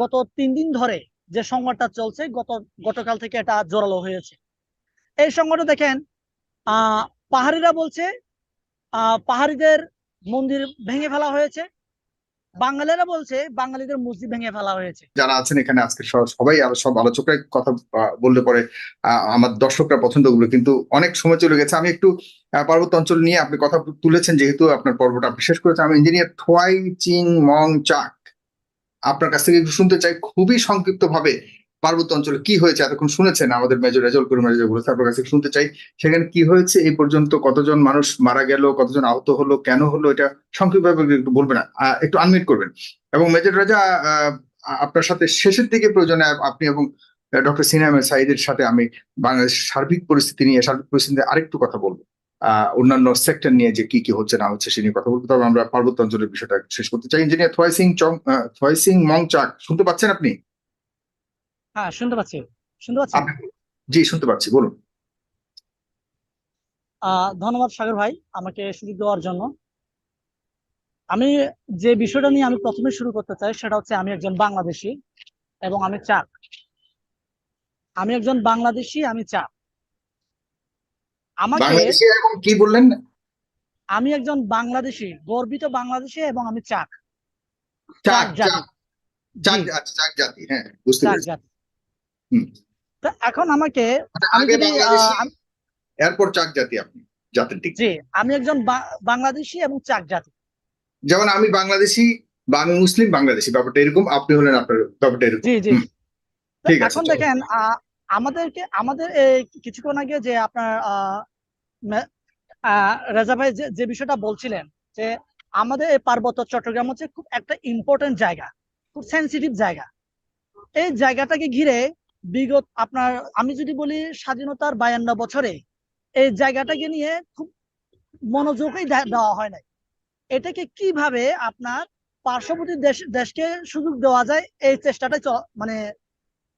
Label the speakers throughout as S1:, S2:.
S1: গত তিন দিন ধরে যে সংবাদটা চলছে, গত, গতকাল থেকে এটা জোরালো হয়েছে। এই সংবাদটা দেখেন আহ পাহাড়িরা বলছে আহ পাহাড়িদের মন্দির ভেঙে ফেলা হয়েছে। বাঙালিরা বলছে বাঙালিদের মসজিদ ভেঙে ফেলা হয়েছে।
S2: যারা আছেন এখানে আজকে সবাই সব আলোচকরাই কথা বললে পরে আমার দর্শকরা পছন্দ করবে কিন্তু অনেক সময় চলে গেছে। আমি একটু পার্বত্য অঞ্চল নিয়ে আপনি কথা তুলেছেন, যেহেতু আপনার পর্বটা বিশেষ করেছে আমি ইঞ্জিনিয়ার থোয়াই চিং মং চাক। আপনার কাছ থেকে একটু শুনতে চাই, খুবই সংক্ষিপ্ত ভাবে পার্বত্য অঞ্চলে কি হয়েছে? এতক্ষণ শুনেছেন আমাদের মেজর রেজল করিম মেজর বলেছে আপনার কাছে শুনতে চাই। সেখানে কি হয়েছে? এই পর্যন্ত কতজন মানুষ মারা গেল? কতজন আহত হলো? কেন হলো? এটা সংক্ষিপ্তভাবে একটু বলবেন একটু আনমিট করবেন। এবং মেজর রাজা আপনার সাথে শেষের দিকে প্রয়োজনে আপনি এবং ডক্টর সিনহাম সাইদের সাথে আমি বাংলাদেশের সার্বিক পরিস্থিতি নিয়ে, সার্বিক পরিস্থিতি আরেকটু কথা বলব। অন্যান্য সেক্টর নিয়ে যে কি কি হচ্ছে না হচ্ছে সে নিয়ে কথা বলব। তবে আমরা পার্বত্য অঞ্চলের বিষয়টা শেষ করতে চাই। ইঞ্জিনিয়ার থয় সিং চং আহ, থয় সিং মং চাক শুনতে পাচ্ছেন আপনি?
S1: হ্যাঁ শুনতে পাচ্ছি। শুনতে পাচ্ছেন
S2: জি শুনতে পাচ্ছি বলুন।
S1: ধন্যবাদ সাগর ভাই আমাকে সুযোগ দেওয়ার জন্য। আমি যে বিষয়টা নিয়ে আমি প্রথমে শুরু করতে চাই সেটা হচ্ছে আমি একজন বাংলাদেশি এবং আমি চাক। আমি একজন বাংলাদেশি আমি চাক। আমাকে
S2: এবং কি বললেন?
S1: আমি একজন বাংলাদেশি গর্বিত বাংলাদেশি এবং আমি চাক। জাতি।
S2: আচ্ছা জাতি হ্যাঁ বুঝতে পেরেছি।
S1: এখন আমাকে
S2: আচ্ছা,
S1: আমি যদি
S2: এরপর চাক জাতি আপনি জাতের ঠিক
S1: জি আমি একজন বাংলাদেশি এবং চাক জাতি।
S2: যেমন আমি বাংলাদেশি বা আমি মুসলিম বাংলাদেশি ব্যাপারটা এরকম আপনি হলেন আপনার ব্যাপারটা এরকম।
S1: জি জি। এখন দেখেন আমাদেরকে, আমাদের কিছুক্ষণ আগে যে আপনার রেজা ভাই যে বিষয়টা বলছিলেন যে আমাদের এই পার্বত্য চট্টগ্রাম হচ্ছে খুব একটা ইম্পর্টেন্ট জায়গা, খুব সেন্সিটিভ জায়গা। এই জায়গাটাকে ঘিরে বিগত আপনার, আমি যদি বলি স্বাধীনতার বায়ান্ন বছরে এই জায়গাটাকে নিয়ে খুব মনোযোগই দেওয়া হয় নাই। এটাকে কীভাবে আপনার পার্শ্ববর্তী দেশ, দেশকে সুযোগ দেওয়া যায় এই চেষ্টাটা চ- মানে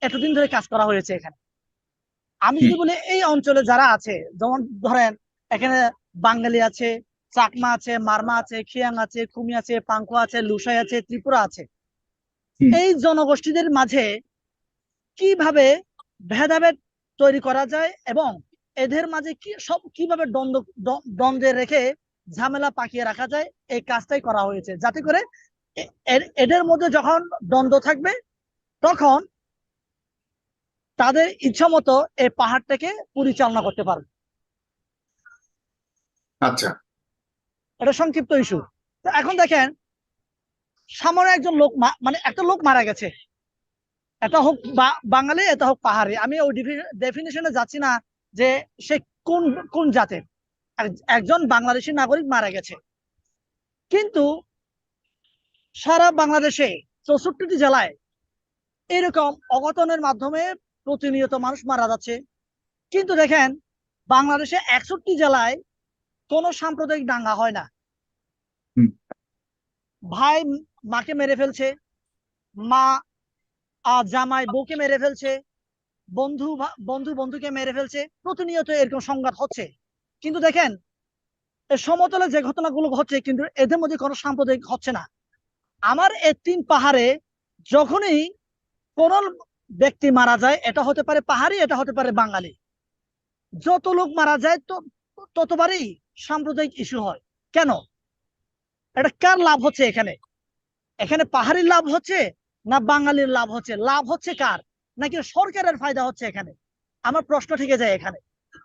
S1: এতদিন ধরে কাজ করা হয়েছে এখানে। আমি যদি বলি এই অঞ্চলে যারা আছে যেমন ধরেন এখানে বাঙালি আছে চাকমা আছে মারমা আছে খিয়াং আছে খুমি আছে পাঙ্কো আছে লুসাই আছে ত্রিপুরা আছে। এই জনগোষ্ঠীদের মাঝে কীভাবে ভেদাভেদ তৈরি করা যায় এবং এদের মাঝে কি সব কীভাবে দ্বন্দ্ব দ্বন্দ্বে রেখে ঝামেলা পাকিয়ে রাখা যায় এই কাজটাই করা হয়েছে। যাতে করে এদের মধ্যে যখন দ্বন্দ্ব থাকবে তখন তাদের ইচ্ছা মতো এই পাহাড়টাকে পরিচালনা করতে পারবে।
S2: আচ্ছা।
S1: এটা সংক্ষিপ্ত ইস্যু। তো এখন দেখেন সামনে একজন লোক মানে একটা লোক মারা গেছে। এটা হোক বাঙালি এটা হোক পাহাড়ি। আমি ওই ডেফিনেশনে যাচ্ছি না যে সে কোন কোন জাতের একজন বাংলাদেশি নাগরিক মারা গেছে। কিন্তু সারা বাংলাদেশে চৌষট্টিটি জেলায় এরকম অঘটনের মাধ্যমে প্রতিনিয়ত মানুষ মারা যাচ্ছে। কিন্তু দেখেন বাংলাদেশে একষট্টি জেলায় কোনো সাম্প্রদায়িক দাঙ্গা হয় না। ভাই মাকে মেরে ফেলছে মা জামাই বউকে মেরে ফেলছে বন্ধু বন্ধু বন্ধুকে মেরে ফেলছে প্রতিনিয়ত এরকম সংঘাত হচ্ছে। কিন্তু দেখেন সমতলে যে ঘটনাগুলো হচ্ছে কিন্তু এদের মধ্যে কোনো সাম্প্রদায়িক হচ্ছে না। আমার এই তিন পাহাড়ে যখনই কোন ব্যক্তি মারা যায়, এটা হতে পারে পাহাড়ি, এটা হতে পারে বাঙালি। যত লোক মারা যায়, তো ততবারই সাম্প্রদায়িক ইস্যু হয়। কেন? এটা কার লাভ হচ্ছে এখানে? এখানে পাহাড়ির লাভ হচ্ছে না বাঙালির লাভ হচ্ছে? লাভ হচ্ছে কার? নাকি সরকারের ফায়দা হচ্ছে এখানে? আমার প্রশ্ন থেকে যায় এখানে।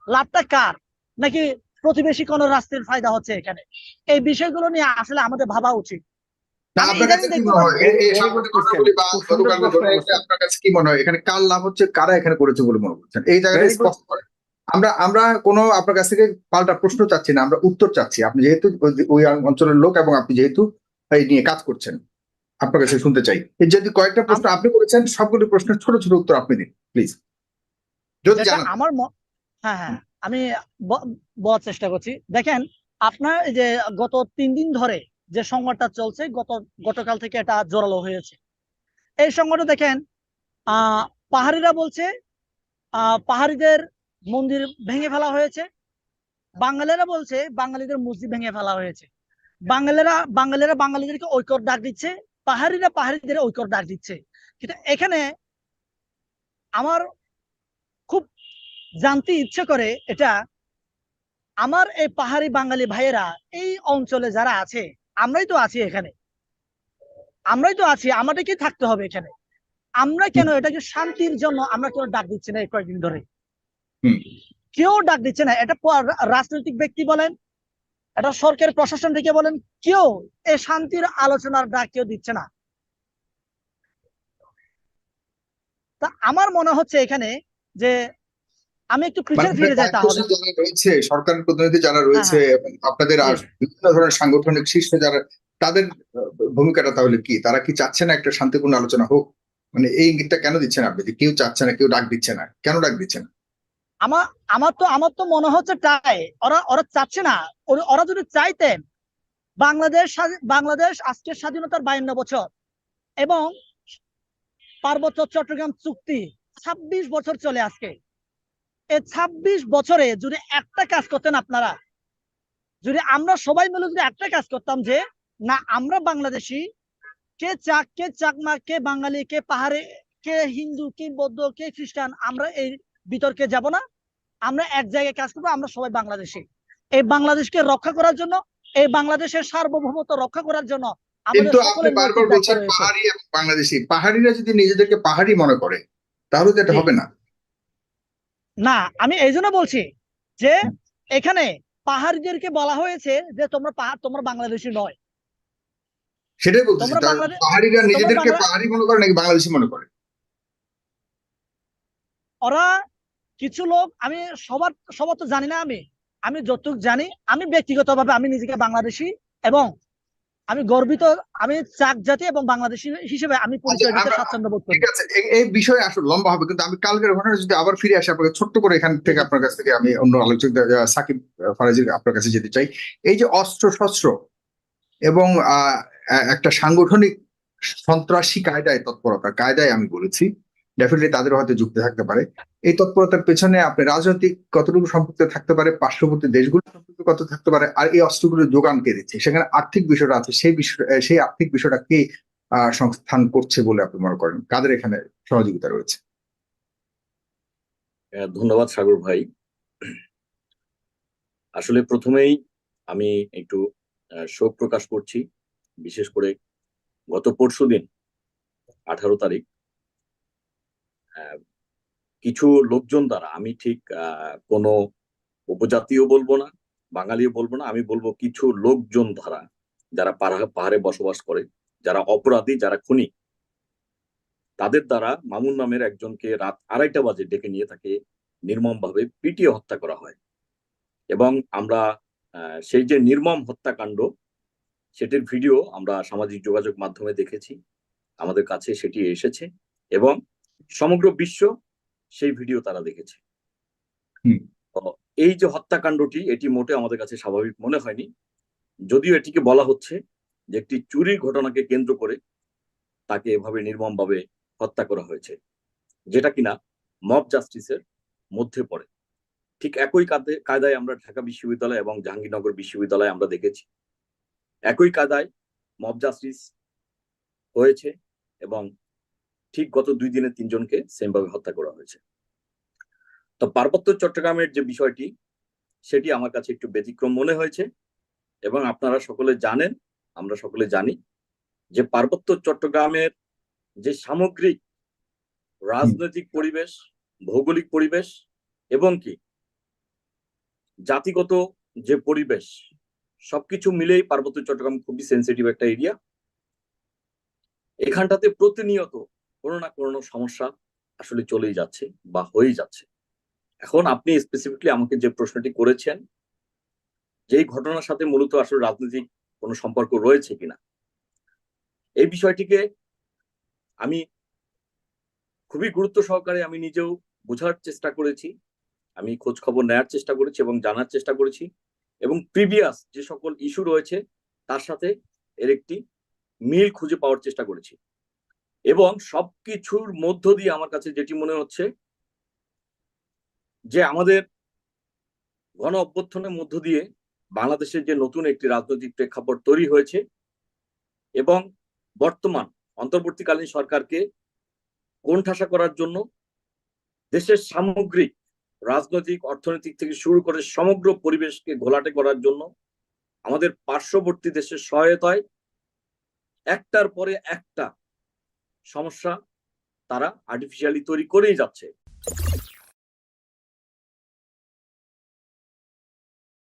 S1: লাভটা কার? নাকি প্রতিবেশী কোন রাষ্ট্রের ফায়দা হচ্ছে এখানে? এই বিষয়গুলো নিয়ে আসলে আমাদের ভাবা উচিত।
S2: আপনার কাছে কি মনে হয়? এই- বা। আপনার কি মনে হয়? এখানে কার লাভ হচ্ছে কারা এখানে করেছে বলে মনে করছেন? এই জায়গাটা স্পষ্ট করে। আমরা আমরা কোনো আপনার কাছ থেকে পাল্টা প্রশ্ন চাচ্ছি না আমরা উত্তর চাচ্ছি। আপনি যেহেতু ওই- অঞ্চলের লোক এবং আপনি যেহেতু এই নিয়ে কাজ করছেন আপনার কাছে শুনতে চাই। যদি কয়েকটা প্রশ্ন আপনি করেছেন সবগুলো প্রশ্নের ছোট ছোট উত্তর আপনি দিন প্লিজ যদি
S1: আমার হ্যাঁ হ্যাঁ আমি ব- বলার চেষ্টা করছি। দেখেন আপনার এই যে গত তিন দিন ধরে যে সংবাদটা চলছে, গত, গতকাল থেকে এটা জোরালো হয়েছে। এই সংবাদটা দেখেন পাহাড়িরা বলছে পাহাড়িদের মন্দির ভেঙে ফেলা হয়েছে। বাঙালিরা বলছে, বাঙালিদের মসজিদ ভেঙে ফেলা হয়েছে। বাঙালিরা বাঙালিরা বাঙালিদেরকে ঐক্যর ডাক দিচ্ছে, পাহাড়িরা পাহাড়িদের ঐক্যর ডাক দিচ্ছে। কিন্তু এখানে আমার খুব জানতে ইচ্ছে করে এটা, আমার এই পাহাড়ি বাঙালি ভাইয়েরা এই অঞ্চলে যারা আছে আমরাই তো আছি এখানে। আমরাই তো আছি আমাদেরকে থাকতে হবে এখানে। আমরা কেন এটাকে শান্তির জন্য আমরা কেন ডাক দিচ্ছি না এই কয়েকদিন ধরে? কেউ ডাক দিচ্ছে না। এটা রাজনৈতিক ব্যক্তি বলেন এটা সরকার প্রশাসন থেকে বলেন কেউ এই শান্তির আলোচনার ডাক কেউ দিচ্ছে না। তা আমার মনে হচ্ছে এখানে যে আমি একটু পিছনে
S2: মানে
S1: ফিরে যাই তাহলে।
S2: রয়েছে সরকারের প্রতিনিধি যারা রয়েছে
S1: হ্যাঁ,
S2: আপনাদের আর বিভিন্ন ধরনের সাংগঠনিক শীর্ষ যারা তাদের ভূমিকাটা তাহলে কি? তারা কি চাচ্ছে না একটা শান্তিপূর্ণ আলোচনা হোক? মানে এই ইঙ্গিতটা কেন দিচ্ছেন আপনি? যে কেউ চাচ্ছে না কেউ ডাক দিচ্ছে না। কেন ডাক দিচ্ছে না?
S1: আমার আমার তো আমার তো মনে হচ্ছে তাই। ওরা ওরা চাচ্ছে না। ওরা- যদি চাইতেন বাংলাদেশ বাংলাদেশ আজকে স্বাধীনতার বায়ান্ন বছর এবং পার্বত্য চট্টগ্রাম চুক্তি ছাব্বিশ বছর চলে আজকে। এই ছাব্বিশ বছরে যদি একটা কাজ করতেন আপনারা যদি আমরা সবাই মিলে যদি একটা কাজ করতাম যে না আমরা বাংলাদেশি কে চাক কে চাকমা কে বাঙালি কে পাহাড়ে কে হিন্দু কে বৌদ্ধ কে খ্রিস্টান আমরা এই বিতর্কে যাব না। আমরা এক জায়গায় কাজ করব আমরা সবাই বাংলাদেশি। এই বাংলাদেশকে রক্ষা করার জন্য এই বাংলাদেশের সার্বভৌমত্ব রক্ষা করার জন্য আমাদের
S2: কিন্তু আপনি বারবার বলছেন পাহাড়ি এবং বাংলাদেশি পাহাড়িরা যদি নিজেদেরকে পাহাড়ি মনে করে তাহলে তো এটা হবে না।
S1: না আমি এই জন্য বলছি যে এখানে পাহাড়িদেরকে বলা হয়েছে যে তোমরা পাহাড় তোমরা বাংলাদেশি নয়।
S2: সেটাই বলতেছি
S1: তোমরা
S2: তার
S1: বাংলাদেশ-
S2: পাহাড়িরা নিজেদেরকে পাহাড়ি মনে করে নাকি বাংলাদেশি মনে করে?
S1: ওরা কিছু লোক আমি সবার সবার তো জানি না আমি। আমি যতটুকু জানি আমি ব্যক্তিগতভাবে আমি নিজেকে বাংলাদেশি এবং আমি গর্বিত আমি চাক জাতি এবং বাংলাদেশি হিসেবে আমি পরিচয় দিতে স্বাচ্ছন্দ্য বোধ করি।
S2: ঠিক আছে এই- বিষয়ে আসলে লম্বা হবে কিন্তু আমি কালকের ঘটনা যদি আবার ফিরে আসি আপনাকে ছোট্ট করে এখান থেকে আপনার কাছ থেকে আমি অন্য আলোচক সাকিব ফারাজির আপনার কাছে যেতে চাই। এই যে অস্ত্র শস্ত্র এবং একটা সাংগঠনিক সন্ত্রাসী কায়দায় তৎপরতা কায়দায় আমি বলেছি ডেফিনেটলি তাদের হয়তো যুক্ত থাকতে পারে। এই তৎপরতার পেছনে আপনি রাজনৈতিক কতটুকু সম্পৃক্ত থাকতে পারে, পার্শ্ববর্তী দেশগুলো সম্পৃক্ত কত থাকতে পারে, আর এই অস্ত্রগুলো যোগান কে দিচ্ছে? সেখানে আর্থিক বিষয়টা আছে, সেই বিষয় সেই আর্থিক বিষয়টা কে সংস্থান করছে বলে আপনি মনে করেন? কাদের এখানে সহযোগিতা রয়েছে?
S3: ধন্যবাদ সাগর ভাই। আসলে প্রথমেই আমি একটু শোক প্রকাশ করছি, বিশেষ করে গত পরশুদিন, আঠারো তারিখ। কিছু লোকজন দ্বারা আমি ঠিক কোনো উপজাতীয় বলব না, বাঙালিও বলব না, আমি বলব কিছু লোকজন দ্বারা যারা পাহাড়ে বসবাস করে, যারা অপরাধী, যারা খুনি, তাদের দ্বারা মামুন নামের একজনকে রাত আড়াইটা বাজে ডেকে নিয়ে তাকে নির্মমভাবে পিটিয়ে হত্যা করা হয়। এবং আমরা সেই যে নির্মম হত্যাকাণ্ড, সেটির ভিডিও আমরা সামাজিক যোগাযোগ মাধ্যমে দেখেছি, আমাদের কাছে সেটি এসেছে এবং সমগ্র বিশ্ব সেই ভিডিও তারা দেখেছে। এই যে হত্যাকাণ্ডটি এটি মোটে আমাদের কাছে স্বাভাবিক মনে হয়নি। যদিও এটিকে বলা হচ্ছে যে একটি চুরির ঘটনাকে কেন্দ্র করে তাকে এভাবে নির্মমভাবে হত্যা করা হয়েছে যেটা কিনা মব জাস্টিসের মধ্যে পড়ে। ঠিক একই কাদে- কায়দায় আমরা ঢাকা বিশ্ববিদ্যালয় এবং জাহাঙ্গীরনগর বিশ্ববিদ্যালয়ে আমরা দেখেছি। একই কায়দায় মব জাস্টিস হয়েছে এবং ঠিক গত দুই দিনে তিনজনকে সেম ভাবে হত্যা করা হয়েছে। তো পার্বত্য চট্টগ্রামের যে বিষয়টি সেটি আমার কাছে একটু ব্যতিক্রম মনে হয়েছে এবং আপনারা সকলে জানেন আমরা সকলে জানি যে পার্বত্য চট্টগ্রামের যে সামগ্রিক রাজনৈতিক পরিবেশ ভৌগোলিক পরিবেশ এবং কি জাতিগত যে পরিবেশ সবকিছু মিলেই পার্বত্য চট্টগ্রাম খুবই সেন্সিটিভ একটা এরিয়া এখানটাতে প্রতিনিয়ত কোনো না কোনো সমস্যা আসলে চলেই যাচ্ছে বা হয়েই যাচ্ছে। এখন আপনি স্পেসিফিকলি আমাকে যে প্রশ্নটি করেছেন, যেই ঘটনার সাথে মূলত আসলে রাজনৈতিক কোনো সম্পর্ক রয়েছে কিনা, এই বিষয়টিকে আমি খুবই গুরুত্ব সহকারে আমি নিজেও বোঝার চেষ্টা করেছি, আমি খোঁজ খবর নেয়ার চেষ্টা করেছি এবং জানার চেষ্টা করেছি এবং প্রিভিয়াস যে সকল ইস্যু রয়েছে, তার সাথে এর একটি মিল খুঁজে পাওয়ার চেষ্টা করেছি। এবং সবকিছুর মধ্য দিয়ে আমার কাছে যেটি মনে হচ্ছে যে আমাদের গণ অভ্যর্থনের মধ্য দিয়ে বাংলাদেশের যে নতুন একটি রাজনৈতিক প্রেক্ষাপট তৈরি হয়েছে এবং বর্তমান অন্তর্বর্তীকালীন সরকারকে কোণঠাসা করার জন্য দেশের সামগ্রিক রাজনৈতিক, অর্থনৈতিক থেকে শুরু করে সমগ্র পরিবেশকে ঘোলাটে করার জন্য আমাদের পার্শ্ববর্তী দেশের সহায়তায় একটার পরে একটা সমস্যা তারা আর্টিফিশিয়ালি তৈরি করেই যাচ্ছে।